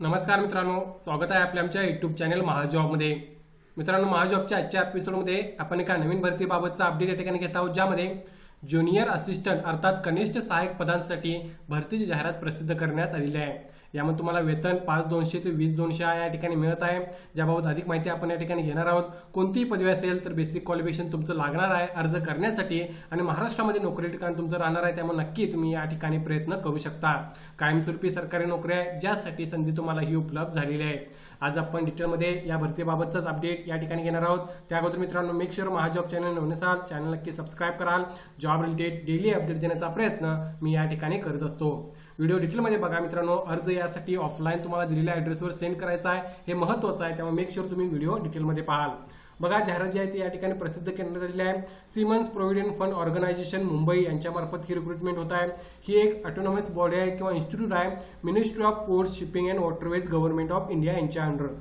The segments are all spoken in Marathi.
नमस्कार मित्रांनो स्वागत आहे आपल्या आमच्या यूट्यूब चॅनल महाजॉबमध्ये. मित्रांनो महाजॉबच्या आजच्या एपिसोडमध्ये आपण एका नवीन भरतीबाबतचा अपडेट या ठिकाणी घेत आहोत ज्यामध्ये ज्युनियर असिस्टंट अर्थात कनिष्ठ सहाय्यक पदांसाठी भरतीची जाहिरात प्रसिद्ध करण्यात आलेली आहे. यामध्ये तुम्हाला वेतन पाच दोनशे ते वीस दोनशे या ठिकाणी मिळत आहे. ज्याबाबत अधिक माहिती आपण या ठिकाणी घेणार आहोत. कोणतीही पदवी असेल तर बेसिक क्वालिफिकेशन तुमचं लागणार आहे अर्ज करण्यासाठी आणि महाराष्ट्रामध्ये नोकरी ठिकाण तुमचं राहणार आहे त्यामुळे नक्की तुम्ही या ठिकाणी प्रयत्न करू शकता. कायमस्वरूपी सरकारी नोकऱ्या आहे ज्यासाठी संधी तुम्हाला ही उपलब्ध झालेली आहे. आज आपण डिटेलमध्ये या भरतीबाबतचाच अपडेट या ठिकाणी घेणार आहोत. त्या अगोदर मित्रांनो मेक शुअर महाजॉब चॅनल नवीन असाल चॅनल नक्की सबस्क्राईब कराल. जॉब रिलेटेड डेली अपडेट देण्याचा प्रयत्न मी या ठिकाणी करत असतो. व्हिडिओ डिटेलमध्ये बघा मित्रांनो अर्ज यासाठी ऑफलाईन तुम्हाला दिलेल्या ॲड्रेसवर सेंड करायचा आहे. हे महत्त्वाचं आहे त्यामुळे मेक शुअर तुम्ही व्हिडिओ डिटेलमध्ये पाहाल. बघा जाहिरात जी आहे ती या ठिकाणी प्रसिद्ध करण्यात आलेली आहे. Seamen's provident fund organisation Mumbai यांच्यामार्फत ही रिक्रुटमेंट होत आहे. ही एक ऑटोनॉमस बॉडी आहे किंवा इन्स्टिट्यूट आहे. Ministry of port shipping and waterways government of India यांच्या अंडर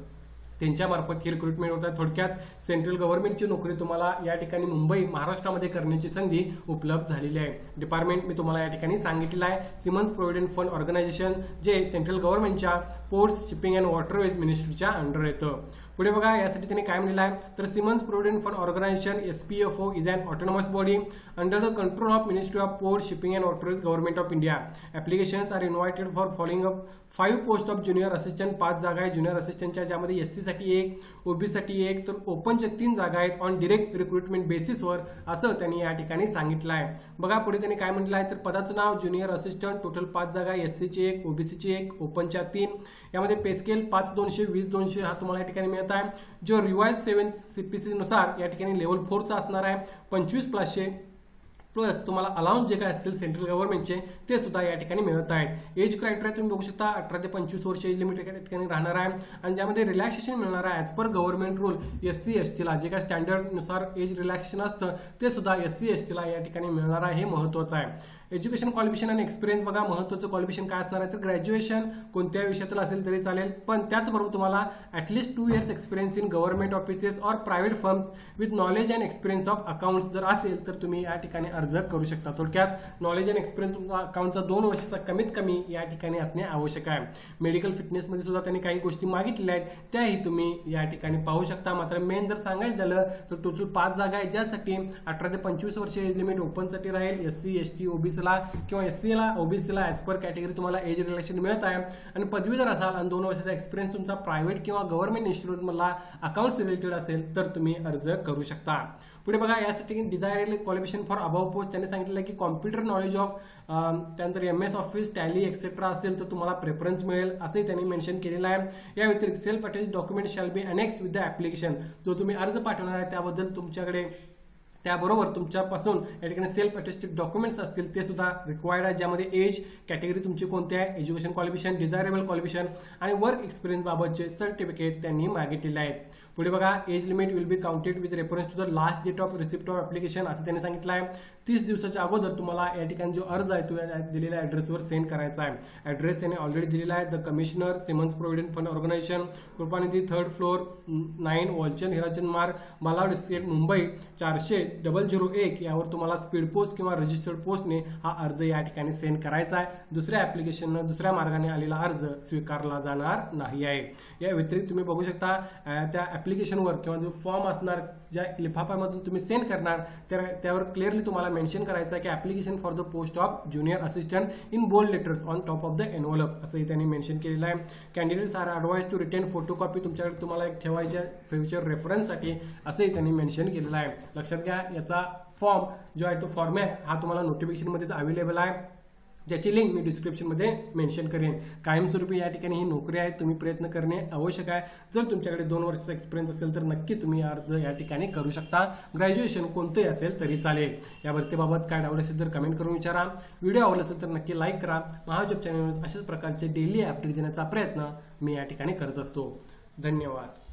त्यांच्यामार्फत ही रिक्रुटमेंट होत आहे. थोडक्यात सेंट्रल गव्हर्नमेंटची नोकरी तुम्हाला या ठिकाणी मुंबई महाराष्ट्रामध्ये करण्याची संधी उपलब्ध झालेली आहे. डिपार्टमेंट मी तुम्हाला या ठिकाणी सांगितलेलं आहे. सिमन्स प्रोव्हिडंट फंड ऑर्गनायझेशन जे सेंट्रल गव्हर्नमेंटच्या पोर्ट्स शिपिंग अँड वॉटरवेज मिनिस्ट्रीच्या अंडर येतं. पुढे बघा यासाठी त्यांनी काय म्हणलेलं आहे? तर seamen's provident fund organisation S P F O is an autonomous body under the control of ministry of port shipping and waterways government of India applications are invited for following up five post of junior assistant पाच जागा आहे. ज्युनियर असिस्टंटच्या ज्यामध्ये एससाठी एक ओबीसाठी एक तर ओपनच्या तीन जागा आहेत ऑन डिरेक्ट रिक्रुटमेंट बेसिसवर असं त्यांनी या ठिकाणी सांगितलं आहे. बघा पुढे त्यांनी काय म्हटलं आहे? तर पदाचं नाव ज्युनियर असिस्टंट टोटल पाच जागा एस सीची एक ओबीसीची एक ओपनच्या तीन. यामध्ये पेस्केल पाच दोनशे वीस दोनशे हा तुम्हाला या ठिकाणी मिळत आहे. जो रिवाइज सेवन पी नुसार या ठिकाणी लेवल फोरचा असणार आहे. पंचवीस प्लसशे प्लस तुम्हाला अलाउन्स जे काय असतील सेंट्रल गव्हर्नमेंटचे ते सुद्धा या ठिकाणी मिळत आहेत. एज क्रायटेरिया तुम्ही बघू शकता अठरा ते पंचवीस वर्ष एज लिमिट या ठिकाणी राहणार आहे. आणि ज्यामध्ये रिलॅक्सेशन मिळणार आहे as per government rule S C S टीला जे काय स्टँडर्डनुसार एज रिलॅक्सेशन असतं ते सुद्धा एस सी एस टीला या ठिकाणी मिळणार आहे हे महत्त्वाचं आहे. एज्युकेशन क्वालिफिकेशन आणि एक्सपिरियन्स बघा महत्त्वाचं क्वालिफिकेशन काय असणार आहे? तर ग्रॅज्युएशन कोणत्या विषयातलं असेल तरी चालेल पण त्याचबरोबर तुम्हाला at least two years experience in government offices or private firms with knowledge and experience of accounts जर असेल तर तुम्ही या ठिकाणी अर्ज करू शकता. थोडक्यात नॉलेज अँड एक्सपिरियन्स तुमचा अकाउंटचा दोन वर्षाचा कमीत कमी या ठिकाणी असणे आवश्यक आहे. मेडिकल फिटनेसमध्ये सुद्धा त्यांनी काही गोष्टी मागितलेल्या आहेत. त्याही तुम्ही या ठिकाणी पाहू शकता. मात्र मेन जर सांगायचं झालं तर टोटल पाच जागा आहेत ज्यासाठी अठरा ते पंचवीस वर्ष एज लिमिट ओपनसाठी राहील. एस सी एस टी ओबीसीला किंवा एस सीला ओबीसीला ॲज पर कॅटेगरी तुम्हाला एज रिलेक्शन मिळत आहे. आणि पदवीधर असाल आणि दोन वर्षाचा एक्सपिरियन्स तुमचा प्रायव्हेट किंवा गव्हर्नमेंट इन्स्टिट्यूटमधला अकाउंट्स रिलेटेड असेल तर तुम्ही अर्ज करू शकता. पुढे बघा यासाठी desirable qualification for above post त्यांनी सांगितलं की कॉम्प्युटर नॉलेज ऑफ त्यानंतर M S office tally etcetera असेल तर तुम्हाला प्रेफरन्स मिळेल असंही त्यांनी मेन्शन केलेलं आहे. या व्यतिरिक्त self attach document shall be annex with the application जो तुम्ही अर्ज पाठवणार आहे त्याबद्दल तुमच्याकडे त्याबरोबर तुमच्यापासून या ठिकाणी सेल्फ अटेस्टेड डॉक्युमेंट्स असतील ते सुद्धा रिक्वायर्ड आहे ज्यामध्ये एज कॅटेगरी तुमची कोणती आहे एज्युकेशन क्वालिफिकेशन डिझायरेबल क्वालिफिकेशन आणि वर्क एक्सपिरियन्सबाबतचे सर्टिफिकेट त्यांनी मागितलेले आहेत. पुढे बघा age limit will be counted with reference to the last date of receipt of application असं त्यांनी सांगितलं आहे. तीस दिवसाच्या अगोदर तुम्हाला या ठिकाणी जो अर्ज आहे तो या दिलेल्या ॲड्रेसवर सेंड करायचा आहे. ॲड्रेस त्यांनी ऑलरेडी दिलेला आहे. The commissioner seamen's provident fund organisation Kripanidhi third floor nine Walchand Hirachand Marg Malad district Mumbai चारशे डबल झिरो एक यावर तुम्हाला स्पीड पोस्ट किंवा रजिस्टर्ड पोस्टने हा अर्ज या ठिकाणी सेंड करायचा आहे. दुसऱ्या ॲप्लिकेशननं दुसऱ्या मार्गाने आलेला अर्ज स्वीकारला जाणार नाही आहे. या व्यतिरिक्त तुम्ही बघू शकता त्या ॲप्लिकेशनवर किंवा जो फॉर्म असणार ज्या लिफाफ्यामधून तुम्ही सेंड करणार त्या त्यावर क्लिअरली तुम्हाला मेन्शन करायचं आहे की application for the post of junior assistant in bold letters on top of the envelope असंही त्यांनी मेन्शन केलेलं आहे. Candidates are advised to retain photocopy तुमच्याकडे तुम्हाला एक ठेवायच्या फ्युचर रेफरन्ससाठी असंही त्यांनी मेन्शन केलेलं आहे. लक्षात घ्या याचा फॉर्म जो आहे तो फॉर्मॅट हा तुम्हाला नोटिफिकेशनमध्येच अवेलेबल आहे. ज्याची लिंक मी डिस्क्रिप्शनमध्ये मेन्शन करेन. कायमस्वरूपी या ठिकाणी ही नोकरी आहे तुम्ही प्रयत्न करणे आवश्यक आहे. जर तुमच्याकडे दोन वर्षाचा एक्सपिरियन्स असेल तर नक्की तुम्ही अर्ज या ठिकाणी करू शकता. ग्रॅज्युएशन कोणतंही असेल तरी चालेल. या भरतीबाबत काय डाऊट असेल तर कमेंट करून विचारा. व्हिडिओ आवडला असेल तर नक्की लाईक करा. महाजॉब चॅनलवर अशाच प्रकारचे डेली अपडेट देण्याचा प्रयत्न मी या ठिकाणी करत असतो. धन्यवाद.